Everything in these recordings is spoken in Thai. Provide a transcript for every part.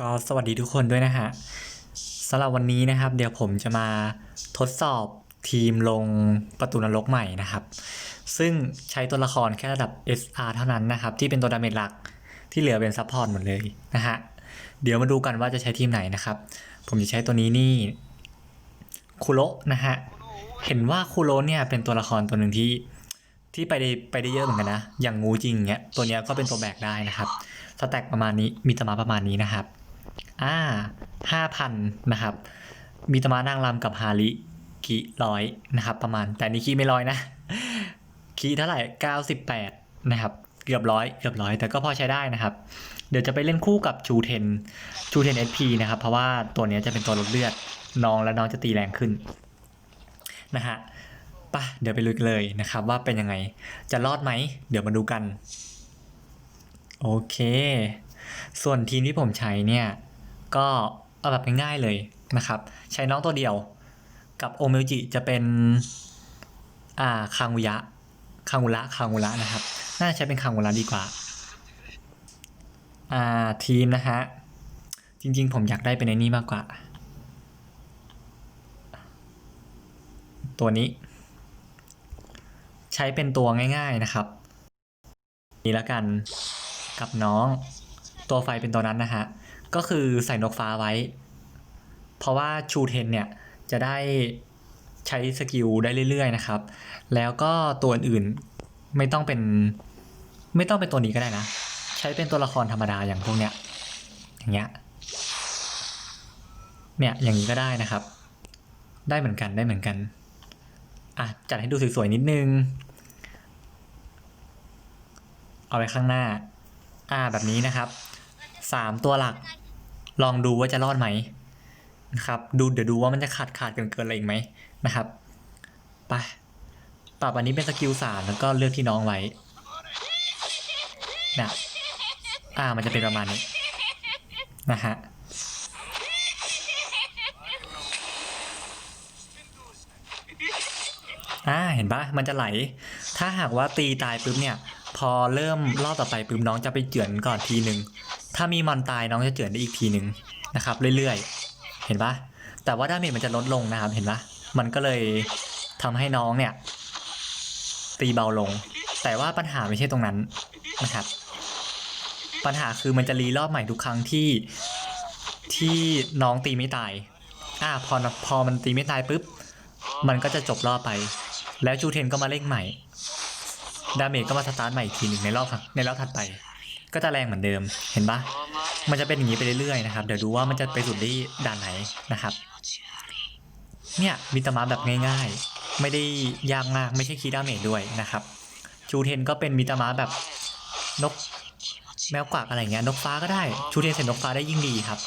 ก็สวัสดีทุกคนด้วยนะฮะสำหรับวันนี้นะครับ เดี๋ยวผมจะมาทดสอบทีมลงประตูนรกใหม่นะครับ ซึ่งใช้ตัวละครแค่ระดับ SR เท่านั้นนะครับ ที่เป็นตัวดาเมจหลักที่เหลือเป็นซัพพอร์ตหมดเลยนะฮะเดี๋ยวมาดูกันว่าจะใช้ทีมไหนนะครับ ผมจะใช้ตัวนี้นี่คุโระนะฮะเห็นว่าคุโระเนี่ยเป็นตัวละครตัวหนึ่งที่ที่ไปได้ไปได้เยอะเหมือนกันนะ อย่างงูจริงเงี้ยตัวเนี้ยก็เป็นตัวแบกได้นะครับ สแต็กประมาณนี้มีตมาประมาณนี้นะครับ อ่าห้าพันนะครับ มีตมานางรำกับฮาริคีร้อยนะครับประมาณ แต่นี่คีไม่ร้อยนะคีเท่าไหร่เก้าสิบแปดนะครับ เกือบร้อยเกือบร้อยแต่ก็พอใช้ได้นะครับ เดี๋ยวจะไปเล่นคู่กับชูเทนชูเทนเอสพีนะครับ เพราะว่าตัวเนี้ยจะเป็นตัวลดเลือดน้องและน้องจะตีแรงขึ้นนะฮะปะเดี๋ยวไปลุยกันเลยนะครับ ว่าเป็นยังไงจะรอดไหม เดี๋ยวมาดูกัน โอเค ส่วนทีมที่ผมใช้เนี่ย ก็เอาแบบง่ายๆเลยนะครับ ใช้น้องตัวเดียว กับโอเมลจิจะเป็นอ่าคางุยะคางุระคางุระนะครับ น่าจะใช้เป็นคางุระดีกว่าอ่าทีมนะฮะ จริง ๆ ผมอยากได้เป็นไอ้นี่มากกว่า ตัวนี้ ใช้เป็นตัวง่าย ๆนะครับ นี่แล้วกันกับน้องตัวไฟเป็นตัวนั้นนะฮะ ก็คือใส่นกฟ้าไว้ เพราะว่าชูเทนเนี่ยจะได้ใช้สกิลได้เรื่อยๆนะครับ แล้วก็ตัวอื่นๆไม่ต้องเป็นไม่ต้องเป็นตัวนี้ก็ได้นะ ใช้เป็นตัวละครธรรมดาอย่างพวกเนี้ยอย่างเงี้ยเนี่ยอย่างนี้ก็ได้นะครับ ได้เหมือนกันได้เหมือนกันอะจัดให้ดูสวยๆนิดนึง เอาไว้ข้างหน้าอ่าแบบนี้นะครับสามตัวหลัก ลองดูว่าจะรอดไหมนะครับ ดูเดี๋ยวดูว่ามันจะขาดขาดเกินเกินอะไรอีกไหมนะครับไปปรับอันนี้เป็นสกิลสามแล้วก็เลือกที่น้องไว้นะอ่ามันจะเป็นประมาณนี้นะฮะอ่าเห็นปะมันจะไหล ถ้าหากว่าตีตายปุ๊บเนี่ย พอเริ่มรอบต่อไปปุ๊บน้องจะไปเจือนก่อนทีหนึ่ง ถ้ามีมอนตายน้องจะเจือนได้อีกทีหนึ่งนะครับเรื่อยๆ เห็นปะแต่ว่าดาเมจมันจะลดลงนะครับเห็นปะมันก็เลยทำให้น้องเนี่ย ตีเบาลง แต่ว่าปัญหาไม่ใช่ตรงนั้นนะครับ ปัญหาคือมันจะรีรอบใหม่ทุกครั้งที่ที่น้องตีไม่ตาย อ่าพอพอมันตีไม่ตายปุ๊บ มันก็จะจบรอบไป แล้วจูเทนก็มาเร่งใหม่ ดาเมจก็มาสตาร์ทใหม่อีกทีหนึ่งในรอบในรอบถัดไป ก็จะแรงเหมือนเดิมเห็นปะมันจะเป็นอย่างนี้ไปเรื่อยๆนะครับเดี๋ยวดูว่ามันจะไปสุดที่ด่านไหนนะครับ เนี่ยมิตามาแบบง่ายๆ ไม่ได้ยากมากไม่ใช่คีดาเมจด้วยนะครับชูเทนก็เป็นมิตามาแบบนกแมวกวักอะไรเงี้ยนกฟ้าก็ได้ชูเทนเสร็จนกฟ้าได้ยิ่งดีครับ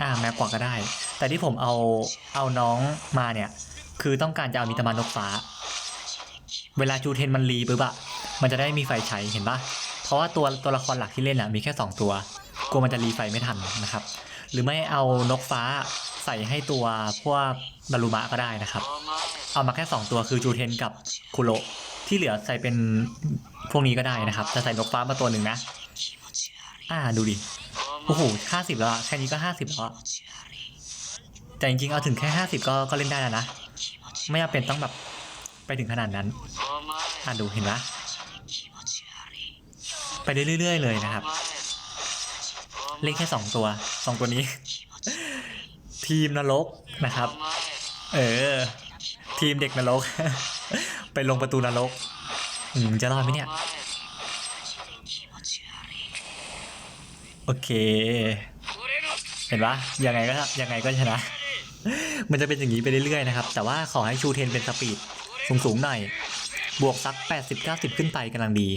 อ่าแมวกวักก็ได้ แต่ที่ผมเอาเอาน้องมาเนี่ยคือต้องการจะเอามิตามานกฟ้า เวลาจูเทนมันรีปุ๊บอะมันจะได้มีไฟใช้เห็นปะ เพราะว่าตัวตัวละครหลักที่เล่นอะมีแค่ 2 ตัว กลัวมันจะรีไฟไม่ทันนะครับ หรือไม่เอานกฟ้าใส่ให้ตัวพวกดารุมะก็ได้นะครับ เอามาแค่ 2 ตัวคือจูเทนกับคุโรที่เหลือใส่เป็นพวกนี้ก็ได้นะครับ จะใส่นกฟ้ามาตัวหนึ่งนะ อ่าดูดิ โอ้โหห้าสิบแล้วแค่นี้ก็ห้าสิบแล้วแต่จริงๆเอาถึงแค่ห้าสิบก็ก็เล่นได้แล้วนะ ไม่จำเป็นต้องแบบไปถึงขนาดนั้น อ่าดูเห็นปะ ไปได้เรื่อยๆเลยนะครับ เล่นแค่สองตัวสองตัวนี้ ทีมนรกนะครับ เออ ทีมเด็กนรก ไปลงประตูนรกอืมจะรอดไหมเนี่ย โอเค เห็นปะยังไงก็ยังไงก็ชนะ มันจะเป็นอย่างนี้ไปเรื่อยๆนะครับ แต่ว่าขอให้ชูเทนเป็นสปีดสูงๆหน่อย บวกสัก 80-90 ขึ้นไปกำลังดี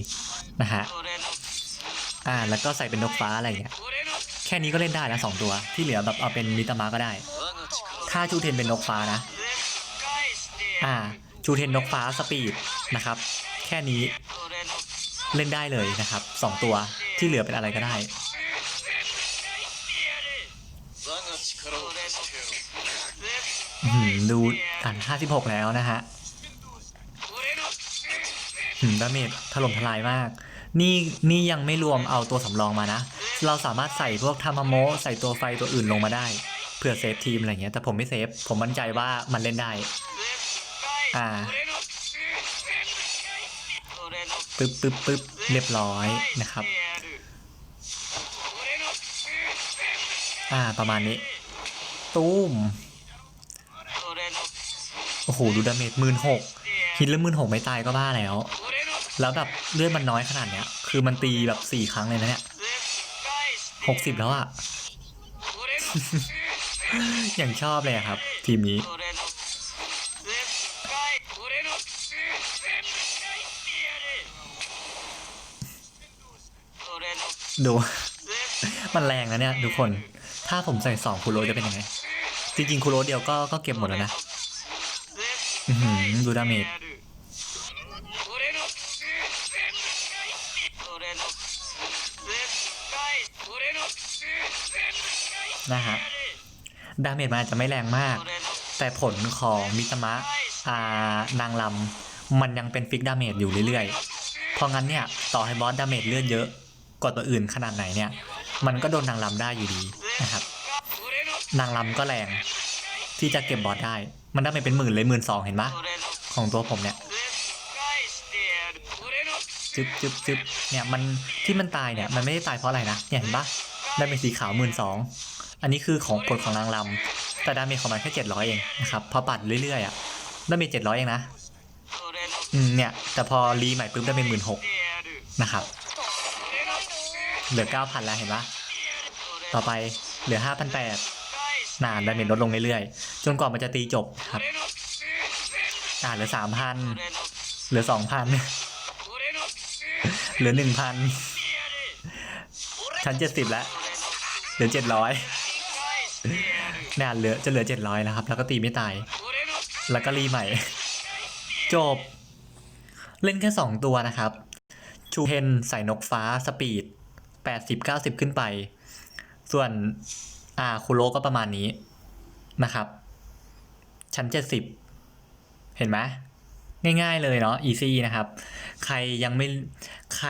นะฮะอ่าแล้วก็ใส่เป็นนกฟ้าอะไรเงี้ยแค่นี้ก็เล่นได้นะสองตัว ที่เหลือแบบเอาเป็นมิตามาก็ได้ถ้าชูเทนเป็นนกฟ้านะ อ่าชูเทนนกฟ้าสปีดนะครับ แค่นี้เล่นได้เลยนะครับสองตัวที่เหลือเป็นอะไรก็ได้หือดูอ่าน56 แล้วนะฮะ ดาเมจถล่มทลายมาก นี่นี่ยังไม่รวมเอาตัวสำรองมานะ เราสามารถใส่พวกทามาโมใส่ตัวไฟตัวอื่นลงมาได้เพื่อเซฟทีมอะไรเงี้ยแต่ผมไม่เซฟ ผมมั่นใจว่ามันเล่นได้ อ่าปึ๊บปึ๊บปึ๊บเรียบร้อยนะครับ อ่าประมาณนี้ ตูมโอ้โห ดูดาเมจหมื่นหกฮิตแล้วหมื่นหกไม่ตายก็บ้าแล้ว แล้วแบบเลือดมันน้อยขนาดเนี้ย คือมันตีแบบสี่ครั้งเลยนะเนี่ยหกสิบแล้วอะอย่างชอบเลยครับ ทีมนี้ ดู มันแรงนะเนี่ย ทุกคน ถ้าผมใส่สองคูโรจะเป็นยังไง จริงๆคูโรเดียวก็ก็เก็บหมดแล้วนะ ดูดาเมจ นะฮะดาเมจมันอาจจะไม่แรงมาก แต่ผลของมิตมะอ่านางลำมันยังเป็นฟิกดาเมจอยู่เรื่อยๆ เพราะงั้นเนี่ยต่อให้บอสดาเมจเลือดเยอะกว่าตัวอื่นขนาดไหนเนี่ย มันก็โดนนางลำได้อยู่ดีนะครับนางลำก็แรงที่จะเก็บบอสได้ มันได้ไปเป็นหมื่นเลยหมื่นสองเห็นปะของตัวผมเนี่ย จึ๊บจึ๊บจึ๊บเนี่ยมันที่มันตายเนี่ยมันไม่ได้ตายเพราะอะไรนะเนี่ยเห็นปะได้เป็นสีขาวหมื่นสองอันนี้คือของกฎของนางลำแต่ดาเมจของมันแค่เจ็ดร้อยเองนะครับพอปัดเรื่อยๆอะดาเมจเจ็ดร้อยเองนะอืมเนี่ยแต่พอรีใหม่ปุ๊บได้เป็นหมื่นหกนะครับเหลือเก้าพันแล้วเห็นปะต่อไปเหลือห้าพันแปดนานดาเมจลดลงเรื่อยๆจนกว่ามันจะตีจบครับอ่าเหลือสามพันเหลือสองพัน เหลือหนึ่งพันชั้นเจ็ดสิบแล้วเหลือเจ็ดร้อยเนี่ยเหลือจะเหลือเจ็ดร้อยแล้วครับ แล้วก็ตีไม่ตาย แล้วก็รีใหม่ จบ เล่นแค่สองตัวนะครับ ชูเพนใส่นกฟ้าสปีดแปดสิบเก้าสิบขึ้นไป ส่วนอ่าคูโรก็ประมาณนี้นะครับ ชั้นเจ็ดสิบเห็นไหม ง่าย ๆ เลยเนาะ easy นะครับ ใครยังไม่ใคร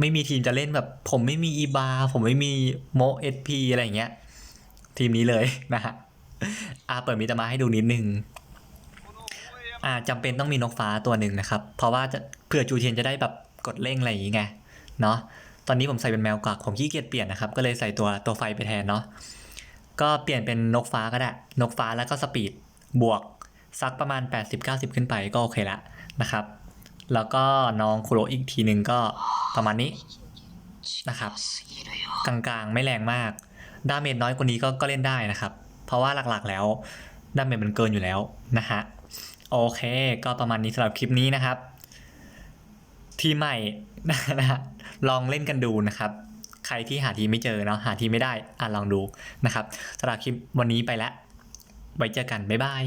ไม่มีทีมจะเล่นแบบ ผมไม่มีอีบาผมไม่มีโมเอสพีอะไรอย่างเงี้ย ทีมนี้เลยนะฮะอ่าเปิดมิตรมาให้ดูนิดนึงอ่าจำเป็นต้องมีนกฟ้าตัวหนึ่งนะครับ เพราะว่าจะเผื่อจูเทียนจะได้แบบกดเร่งอะไรอย่างเงี้ไงเนาะตอนนี้ผมใส่เป็นแมวกวักผมขี้เกียจเปลี่ยนนะครับ ก็เลยใส่ตัวตัวไฟไปแทนเนาะก็เปลี่ยนเป็นนกฟ้าก็ได้ นกฟ้าแล้วก็สปีดบวก สักประมาณ 80-90 ขึ้นไปก็โอเคละนะครับ แล้วก็น้องคุโรอีกทีหนึ่งก็ประมาณนี้นะครับ กลางๆไม่แรงมาก ดาเมจน้อยกว่านี้ก็ก็เล่นได้นะครับ เพราะว่าหลักๆแล้วดาเมจมันเกินอยู่แล้วนะฮะโอเคก็ประมาณนี้สำหรับคลิปนี้นะครับ ทีใหม่นะฮะลองเล่นกันดูนะครับ ใครที่หาทีไม่เจอเนาะหาทีไม่ได้อะลองดูนะครับสำหรับคลิปวันนี้ไปแล้วไว้เจอกัน บ๊ายบาย